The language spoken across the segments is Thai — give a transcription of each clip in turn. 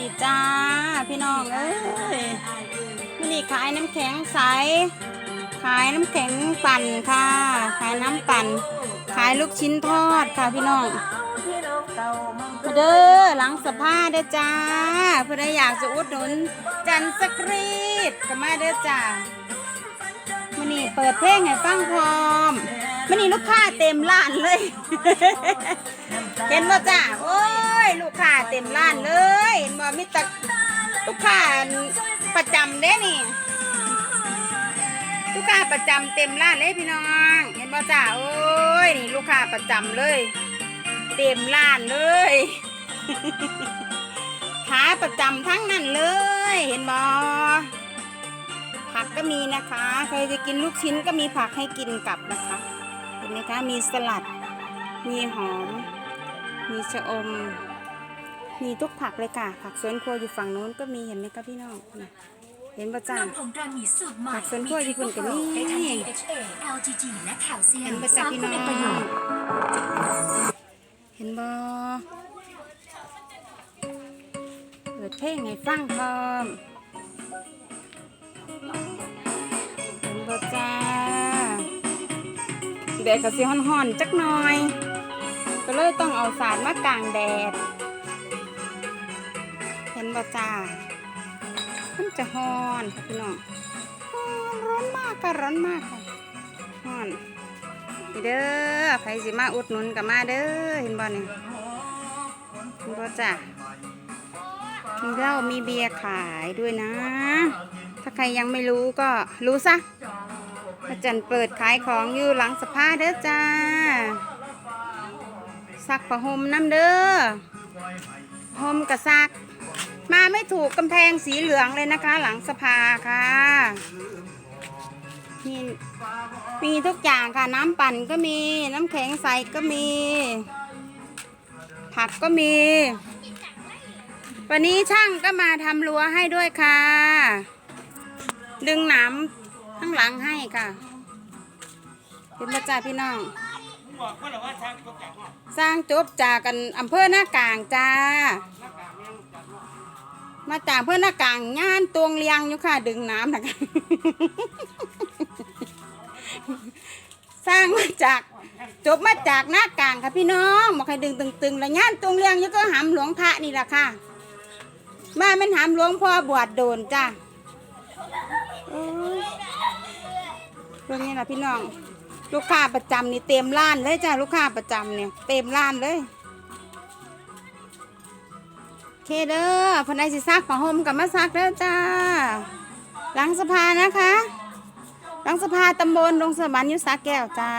ดีจ้า พี่น้องเอ้ยมื่อนี้ขายน้ำแข็งใส ขายน้ำแข็งปั่นค่ะ ขายน้ำปั่น ขายลูกชิ้นทอดค่ะพี่น้องมาเด้อหลังสภาเด้อจ้าเพื่อได้อยากจะอุดหนุน จันสกรีดก็มาเด้อจ้ามื่อนี้เปิดเพลงให้ฟังพร้อมมื่อนี้ลูกค้าเต็มร้านเลย เห็นบ่จ้าโอ้ ลูกค้าเต็มร้านเลยเห็นบ่มีแต่ลูกค้าประจำเด้นี่ ลูกค้าประจำเต็มร้านเลยพี่น้อง เห็นบ่จ้าโอ้ยนี่ลูกค้าประจำเลย เต็มร้านเลยขาประจำทั้งนั้นเลย เห็นบ่ผักก็มีนะคะ ใครจะกินลูกชิ้นก็มีผักให้กินกลับนะคะ เห็นไหมคะ มีสลัด มีหอม มีชะอม มีทุกผักเลยค่ะ ผักสวนครัวอยู่ฝั่งโน้นก็มีเห็นไหมคะพี่น้องน่ะเห็นประจ้านมผงตราหมีสูตรใหม่ผักสวนครัวญี่ปุ่นก็มีได้ทั้ง DHA LGG และแคลเซียเห็มนประสร้าจ้างพี่คุน้ณองประโยชน์เห็นบอเปิดเพลงให้ฟังพร้อมเห็นบอจ้าแดดก็สิห่อนๆจักหน่อย ก็เลยต้องเอาสารมากางแดดเห็นบอจ้า มันจะฮอนค่ะพี่น้องฮอนร้อนมากค่ะร้อนมากค่ะฮอนเด้อใครสิมาอุดหนุนกับมาเด้อเห็นบ่เนี่ยเห็นบ่จ้ามีเหล้ามีเบียร์ขายด้วยนะ ถ้าใครยังไม่รู้ก็รู้ซะอาจารย์เปิดขายของอยู่หลังสภาเด้อจ้าซักผ้าห่มน้ำเด้อห่มกระซัก มาไม่ถูกกำแพงสีเหลืองเลยนะคะ หลังสภาค่ะมีมีทุกอย่างค่ะน้ำปั่นก็มีน้ำแข็งใสก็มี ผักก็มี วันนี้ช่างก็มาทำรั้วให้ด้วยค่ะ ดึงหน้ำข้างหลังให้ค่ะเป็นประจ่าพี่น้องบอกว่าเราว่าช้างตกจากห้องสร้างจบจากกันอำเภอหน้ากลางจ้า มาจากอำเภอหน้ากลางงานตวงเลียงอยู่ค่ะ ดึงน้ำนะคะสร้างมาจากจบมาจากหน้ากลางค่ะพี่น้องบอให้ดึงตึงๆแล้วงานตวงเลียงอยู่ก็หำหลวงพระนี่แหละค่ะมาเป็นหำหลวงพ่อบวชโดนจ้าเรื่องนี้แหละพี่น้อง ลูกค้าประจำนี่เต็มร้านเลยจ้าลูกค้าประจำเนี่ยเต็มร้านเลย เคเด้อพนายสิซักผ้าห่มกับมาซักเด้อจ้า หลังสภานะคะ หลังสภาตำบลดงสมันอยุสักแก้วจ้า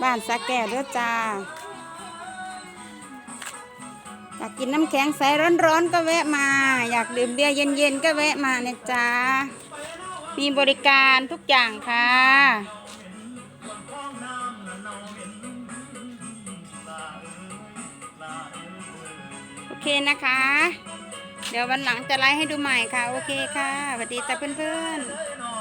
บ้านสักแก้วเด้อจ้าอยากกินน้ำแข็งใสร้อนๆก็แวะมา อยากดื่มเบียร์เย็นๆก็แวะมาเนี่ยจ้า มีบริการทุกอย่างค่ะ เคนะคะ เดี๋ยววันหลังจะไลฟ์ให้ดูใหม่ค่ะ โอเคค่ะสวัสดีจ้าเพื่อนๆ